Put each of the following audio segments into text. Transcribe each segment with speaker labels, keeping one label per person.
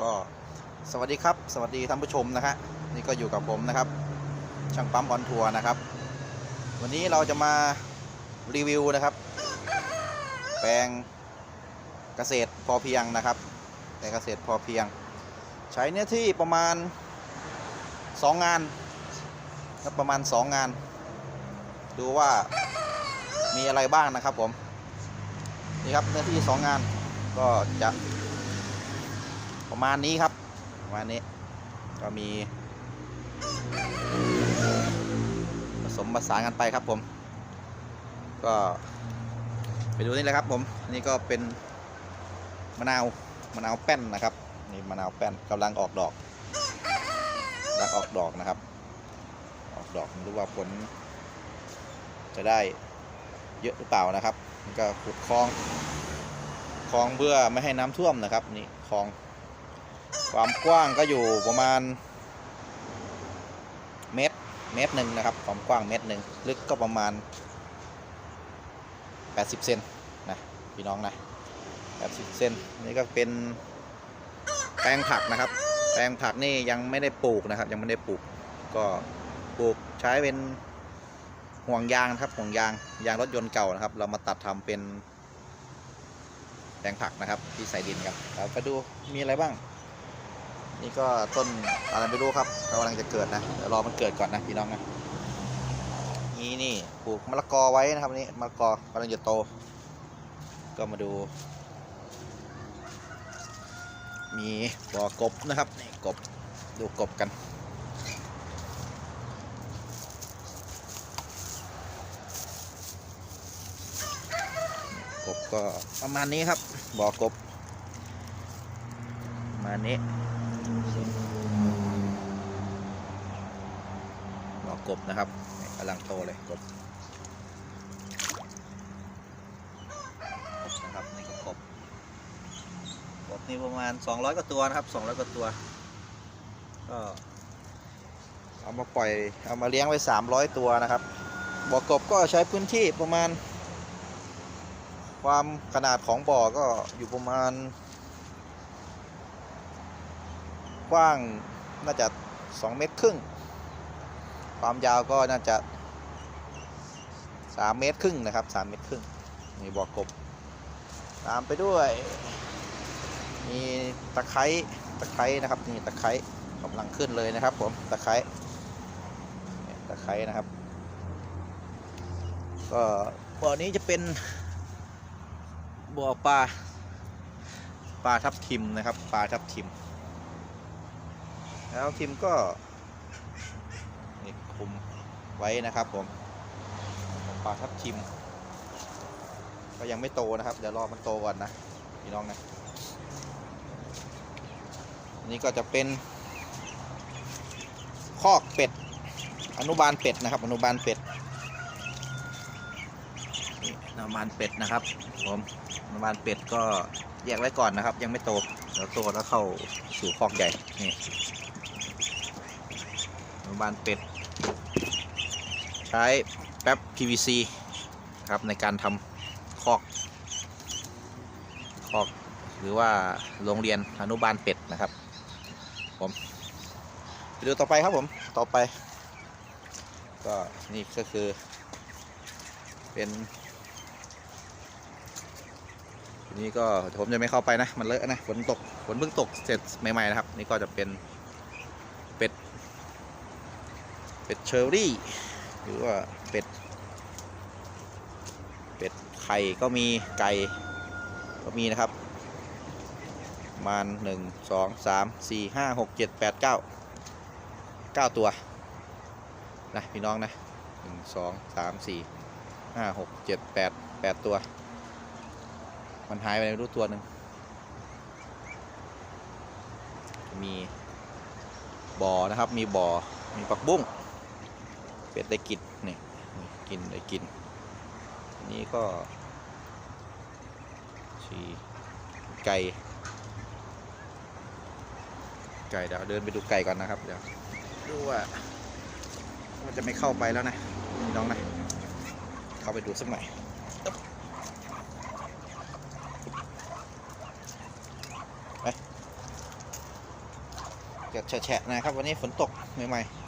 Speaker 1: ก็สวัสดีครับ สวัสดีท่านผู้ชมนะฮะนี่ก็อยู่กับผมนะครับ ช่างปั๊มออนทัวร์นะครับ วันนี้เราจะมารีวิวนะครับ แปลงเกษตรพอเพียงนะครับแปลงเกษตรพอเพียง ใช้เนื้อที่ประมาณ 2 งานครับประมาณ 2 งาน ดูว่ามีอะไรบ้างนะครับผมนี่ครับเนื้อที่ 2 งานก็จะ ประมาณนี้ครับประมาณนี้ก็มี ผสมผสานกันไปครับผม ก็ไปดูนี่เลยครับผมนี่ก็เป็นมะนาวมะนาวแป้นนะครับนี่มะนาวแป้นกำลังออกดอกกำลังออกดอกนะครับ ออกดอกไม่รู้ว่าผล จะได้เยอะหรือเปล่านะครับก็ขุดคลองคลองเพื่อไม่ให้น้ำท่วมนะครับนี่คลอง ความกว้างก็อยู่ประมาณ เมตร เมตรหนึ่งนะครับ ความกว้างเมตรหนึ่งลึกก็ประมาณ 80 เซนนะพี่น้องนะ80 เซนนี่ก็เป็นแปลงผักนะครับ แปลงผักนี่ยังไม่ได้ปลูกนะครับ ยังไม่ได้ปลูก ก็ปลูกใช้เป็นห่วงยางนะครับห่วงยางยางรถยนต์เก่านะครับ เรามาตัดทำเป็นแปลงผักนะครับที่ใส่ดินกันเราไปดูมีอะไรบ้าง นี่ก็ต้นอะไรไม่รู้ครับกำลังจะเกิดนะเดี๋ยวรอมันเกิดก่อนนะพี่น้องนะนี่นี่ปลูกมะละกอไว้นะครับนี่มะละกอกำลังจะโต ก็มาดู มีบ่อกบนะครับนี่กบดูกบกันกบก็ประมาณนี้ครับบ่อกบประมาณนี้ บ่อกบนะครับกำลังโตเลยกบกบนะครับนี่ก็กบกบนี่ประมาณ 200กว่าตัวนะครับ 200กว่าตัว ก็เอามาปล่อยเอามาเลี้ยงไว้ 300 ตัวนะครับบ่อกบก็ใช้พื้นที่ประมาณ ความขนาดของบ่อก็อยู่ประมาณ กว้างน่าจะ 2 เมตรครึ่ง ความยาวก็น่าจะ 3 เมตรครึ่งนะครับ 3 เมตรครึ่งนี่บ่อกบ ตามไปด้วย มีตะไคร้ตะไคร้นะครับนี่ตะไคร้กำลังขึ้นเลยนะครับ ผมตะไคร้ตะไคร้นะครับ ก็บ่อนี้จะเป็นบ่อปลาปลาทับทิมนะครับปลาทับทิม แล้วทิมก็นี่คุมไว้นะครับผมปลาทับทิม ก็ยังไม่โตนะครับ เดี๋ยวรอมันโตก่อนนะพี่น้องนะนี่ก็จะเป็นคอกเป็ด อนุบาลเป็ดนะครับ อนุบาลเป็ดนี่อนุบาลเป็ดนะครับผมอนุบาลเป็ดก็แยกไว้ก่อนนะครับ ยังไม่โตเดี๋ยวโตแล้วเข้าสู่คอกใหญ่นี่ บาลเป็ด ใช้แป๊บ PVC ครับในการทำคอกคอก หรือว่าโรงเรียนอนุบาลเป็ดนะครับผมไปดูต่อไปครับผมต่อไป ก็นี่ก็คือ เป็นนี้ก็ผมจะไม่เข้าไปนะ มันเลอะนะฝนตกฝนเพิ่งตกเสร็จใหม่ๆนะครับ นี่ก็จะเป็นเป็ด เป็ดเชอรี่ หรือว่าเป็ด เป็ดไข่ก็มีไก่ก็มีนะครับมาณหนึ่งสองสามสี่ห้าหกเจ็ดแปดเก้าเก้าตัวนะพี่น้องนะหนึ่งสองสามสี่ห้าหกเจ็ดแปดแปดตัว มันหายไปไม่รู้ตัวหนึ่งมีบ่อนะครับมีบ่อมีปักบุ้ง เป็ดได้กินนี่กินได้กินนี่ก็ชีไก่ ไก่เดี๋ยวเดินไปดูไก่ก่อนนะครับเดี๋ยวดูว่ามันจะไม่เข้าไปแล้วนะน้องนะเข้าไปดูสักหน่อยไปจะแฉะนะครับวันนี้ฝนตกใหม่ๆ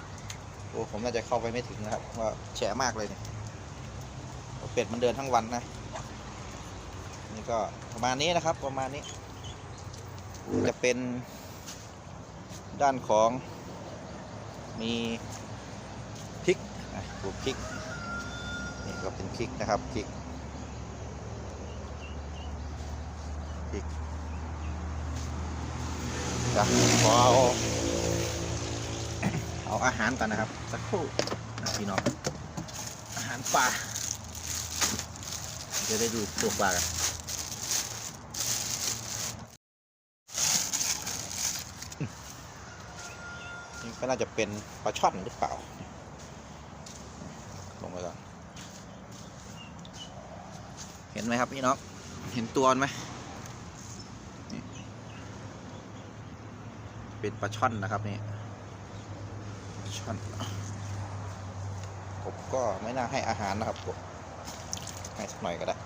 Speaker 1: โอ้ผมน่าจะเข้าไปไม่ถึงนะครับว่าแฉะมากเลยเนี่ยเป็ดมันเดินทั้งวันนะนี่ก็ประมาณนี้นะครับประมาณนี้จะเป็นด้านของมีพริกปลูกพริกนี่ก็เป็นพริกนะครับพริกพริกจะขอเอา เอาอาหารก่อนนะครับ สักครู่นะพี่น้องอาหารปลาจะได้ดูตัวปลากันนี่ก็น่าจะเป็นปลาช่อนหรือเปล่า ลงไปก่อน เห็นไหมครับพี่น้อง เห็นตัวไหมนี่เป็นปลาช่อนนะครับนี่ ช่อนกบก็ไม่น่าให้อาหารนะครับกบให้สักหน่อยก็ได้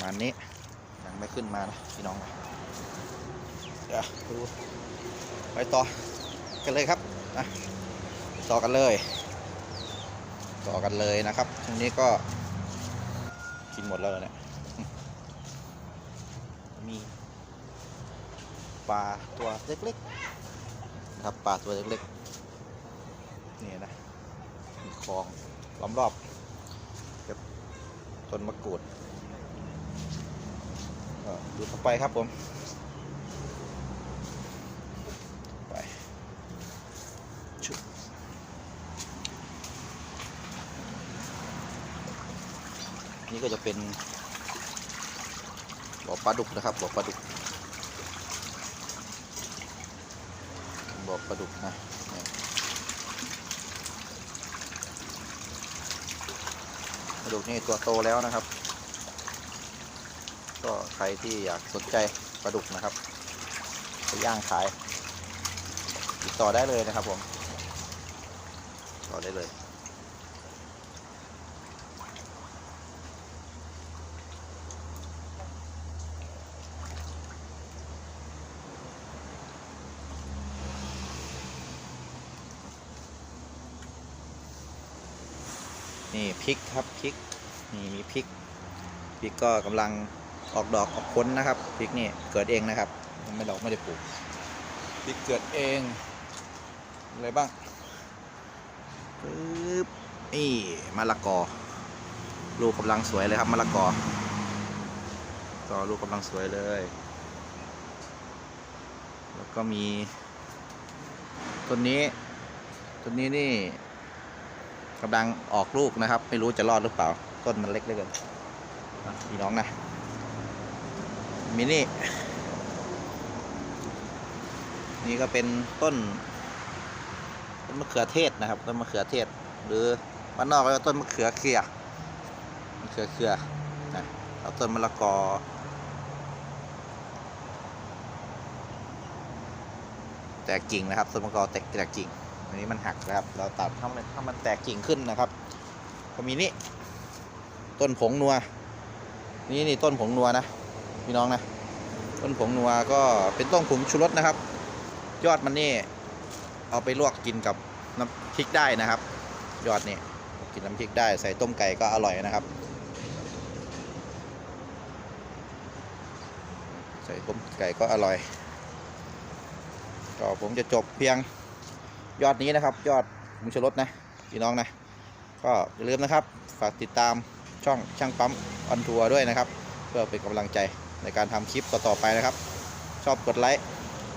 Speaker 1: มานี้ยังไม่ขึ้นมานะพี่น้องนะเดี๋ยวดูไปต่อกันเลยครับนะต่อกันเลย ต่อกันเลยนะครับช่วงนี้ก็กินหมดแล้วเนี่ย มีปลาตัวเล็กๆนะครับปลาตัวเล็กๆ นี่นะ มีคลองล้อมรอบกับต้นมะกรูดดูต่อไปครับผม ไปชุบ นี่ก็จะเป็นบ่อปลาดุกนะครับบ่อปลาดุกบ่อปลาดุกนะปลาดุกนี่ตัวโตแล้วนะครับ ก็ใครที่อยากสนใจปลาดุกนะครับไปย่างขาย ติดต่อได้เลยนะครับผมติดต่อได้เลย นี่พริกครับพริกนี่มีพริกพริกก็กำลังออกดอกออกผลนะครับพริกนี่เกิดเองนะครับไม่ดอกไม่ได้ปลูกพริกเกิดเองอะไรบ้างปึ๊บนี่มะละกอ ลูกกำลังสวยเลยครับมะละกอก็ลูกกำลังสวยเลย แล้วก็มีต้นนี้ต้นนี้นี่ กำลังออกลูกนะครับ ไม่รู้จะรอดหรือเปล่า ต้นมันเล็กเหลยเกินพี่น้องนะมินี่นี่ก็เป็นต้นต้นมะเขือเทศนะครับต้นมะเขือเทศ หรือบ้านนอกก็เรียกต้นมะเขือเขียมะเขือเขือนะเอาต้นมะละกอแตกกิ่งนะครับต้นมะละกอแตกแตกกิ่ง อันนี้มันหักนะครับ เราตัดถ้ามันถ้ามันแตกกิ่งขึ้นนะครับก็มีนี่ต้นผงนัว นี่นี่ต้นผงนัวนะพี่น้องนะต้นผงนัวก็เป็นต้นผงชูรสนะครับ ยอดมันนี่เอาไปลวกกินกับน้ำพริกได้นะครับ ยอดนี่กินน้ำพริกได้ใส่ต้มไก่ก็อร่อยนะครับ ใส่ต้มไก่ก็อร่อยก็ผมจะจบเพียง ยอดนี้นะครับ ยอดผงชรถนะพี่น้องนะ ก็อย่าลืมนะครับ ฝากติดตามช่องช่างปั๊มออนทัวร์ด้วยนะครับ เพื่อเป็นกำลังใจในการทำคลิปต่อๆไปนะครับ ชอบกดไลค์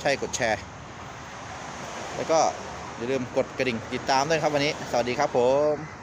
Speaker 1: ใช่กดแชร์ แล้วก็อย่าลืมกดกระดิ่งติดตามด้วยครับวันนี้ สวัสดีครับผม